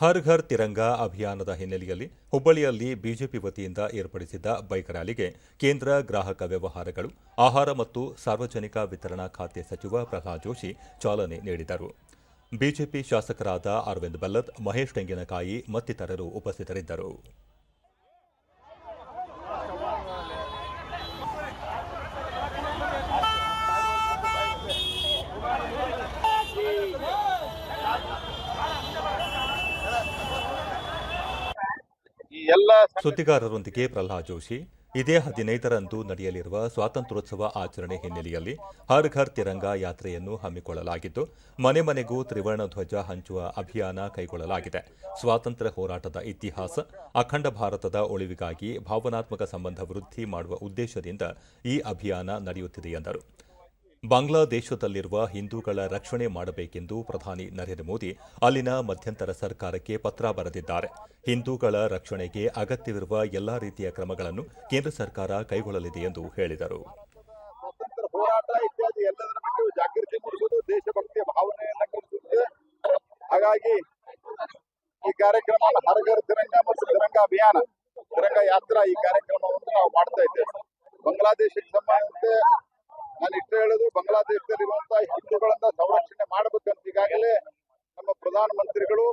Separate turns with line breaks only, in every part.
ಹರ್ ಘರ್ ತಿರಂಗ ಅಭಿಯಾನದ ಹಿನ್ನೆಲೆಯಲ್ಲಿ ಹುಬ್ಬಳ್ಳಿಯಲ್ಲಿ ಬಿಜೆಪಿ ವತಿಯಿಂದ ಏರ್ಪಡಿಸಿದ್ದ ಬೈಕ್ ರ್ಯಾಲಿಗೆ ಕೇಂದ್ರ ಗ್ರಾಹಕ ವ್ಯವಹಾರಗಳು, ಆಹಾರ ಮತ್ತು ಸಾರ್ವಜನಿಕ ವಿತರಣಾ ಖಾತೆ ಸಚಿವ ಪ್ರಹ್ಲಾದ್ ಜೋಶಿ ಚಾಲನೆ ನೀಡಿದರು. ಬಿಜೆಪಿ ಶಾಸಕರಾದ ಅರವಿಂದ್ ಬಲ್ಲದ್ ಮಹೇಶ್ ತೆಂಗಿನಕಾಯಿ ಮತ್ತಿತರರು ಉಪಸ್ಥಿತರಿದ್ದರು
ಈ ಎಲ್ಲ
ಸುದ್ದಿಗಾರರೊಂದಿಗೆ ಪ್ರಹ್ಲಾದ್ ಜೋಶಿ. ಇದೇ ಹದಿನೈದರಂದು ನಡೆಯಲಿರುವ ಸ್ವಾತಂತ್ರ್ಯೋತ್ಸವ ಆಚರಣೆ ಹಿನ್ನೆಲೆಯಲ್ಲಿ ಹರ್ ಘರ್ ತಿರಂಗ ಯಾತ್ರೆಯನ್ನು ಹಮ್ಮಿಕೊಳ್ಳಲಾಗಿದ್ದು, ಮನೆ ಮನೆಗೂ ತ್ರಿವರ್ಣ ಧ್ವಜ ಹಂಚುವ ಅಭಿಯಾನ ಕೈಗೊಳ್ಳಲಾಗಿದೆ. ಸ್ವಾತಂತ್ರ್ಯ ಹೋರಾಟದ ಇತಿಹಾಸ, ಅಖಂಡ ಭಾರತದ ಉಳಿವಿಗಾಗಿ ಭಾವನಾತ್ಮಕ ಸಂಬಂಧ ವೃದ್ಧಿ ಮಾಡುವ ಉದ್ದೇಶದಿಂದ ಈ ಅಭಿಯಾನ ನಡೆಯುತ್ತಿದೆ ಎಂದರು. ಬಾಂಗ್ಲಾದೇಶದಲ್ಲಿರುವ ಹಿಂದೂಗಳ ರಕ್ಷಣೆ ಮಾಡಬೇಕೆಂದು ಪ್ರಧಾನಿ ನರೇಂದ್ರ ಮೋದಿ ಅಲ್ಲಿನ ಮಧ್ಯಂತರ ಸರ್ಕಾರಕ್ಕೆ ಪತ್ರ ಬರೆದಿದ್ದಾರೆ. ಹಿಂದೂಗಳ ರಕ್ಷಣೆಗೆ ಅಗತ್ಯವಿರುವ ಎಲ್ಲಾ ರೀತಿಯ ಕ್ರಮಗಳನ್ನು ಕೇಂದ್ರ ಸರ್ಕಾರ ಕೈಗೊಳ್ಳಲಿದೆ ಎಂದು ಹೇಳಿದರು.
ಹಾಗಾಗಿ ಈ ಕಾರ್ಯಕ್ರಮ ಹರಗರ್ ತಿರಂಗ ಮತ್ತು ತಿರಂಗ ಅಭಿಯಾನ ತಿರಂಗ ಯಾತ್ರಾ ಈ ಕಾರ್ಯಕ್ರಮವನ್ನು ನಾವು ಮಾಡ್ತಾ ಇದ್ದೇವೆ. ಬಾಂಗ್ಲಾದೇಶಕ್ಕೆ ಸಂಬಂಧಿಸಿದಂತೆ ನಾನು ಇಷ್ಟ ಹೇಳೋದು ಬಾಂಗ್ಲಾದೇಶದಲ್ಲಿರುವಂತಹ ಹಿಂದೂಗಳನ್ನ ಸಂರಕ್ಷಣೆ ಮಾಡಬೇಕಂತ ಈಗಾಗಲೇ ನಮ್ಮ ಪ್ರಧಾನ ಮಂತ್ರಿಗಳು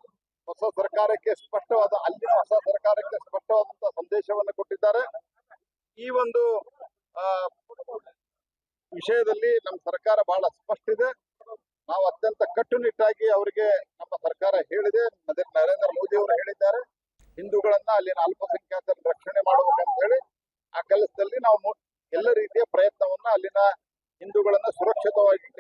ಹೊಸ ಸರ್ಕಾರಕ್ಕೆ ಸ್ಪಷ್ಟವಾದ, ಅಲ್ಲಿನ ಹೊಸ ಸರ್ಕಾರಕ್ಕೆ ಸ್ಪಷ್ಟವಾದಂತಹ ಸಂದೇಶವನ್ನು ಕೊಟ್ಟಿದ್ದಾರೆ. ಈ ಒಂದು ವಿಷಯದಲ್ಲಿ ನಮ್ಮ ಸರ್ಕಾರ ಬಹಳ ಸ್ಪಷ್ಟ ಇದೆ. ನಾವು ಅತ್ಯಂತ ಕಟ್ಟುನಿಟ್ಟಾಗಿ ಅವರಿಗೆ ನಮ್ಮ ಸರ್ಕಾರ ಹೇಳಿದೆ. ನರೇಂದ್ರ ಮೋದಿ ಅವರು ಹೇಳಿದ್ದಾರೆ. ಹಿಂದೂಗಳನ್ನ ಅಲ್ಲಿನ ಅಲ್ಪಸಂಖ್ಯಾತರ ರಕ್ಷಣೆ ಮಾಡಬೇಕಂತ ಹೇಳಿ ಆ ಕೆಲಸದಲ್ಲಿ ನಾವು ಎಲ್ಲ ರೀತಿಯ ಪ್ರಯತ್ನವನ್ನ ಅಲ್ಲಿನ ಹಿಂದೂಗಳನ್ನ ಸುರಕ್ಷಿತವಾಗಿಡ್ಲಿಕ್ಕೆ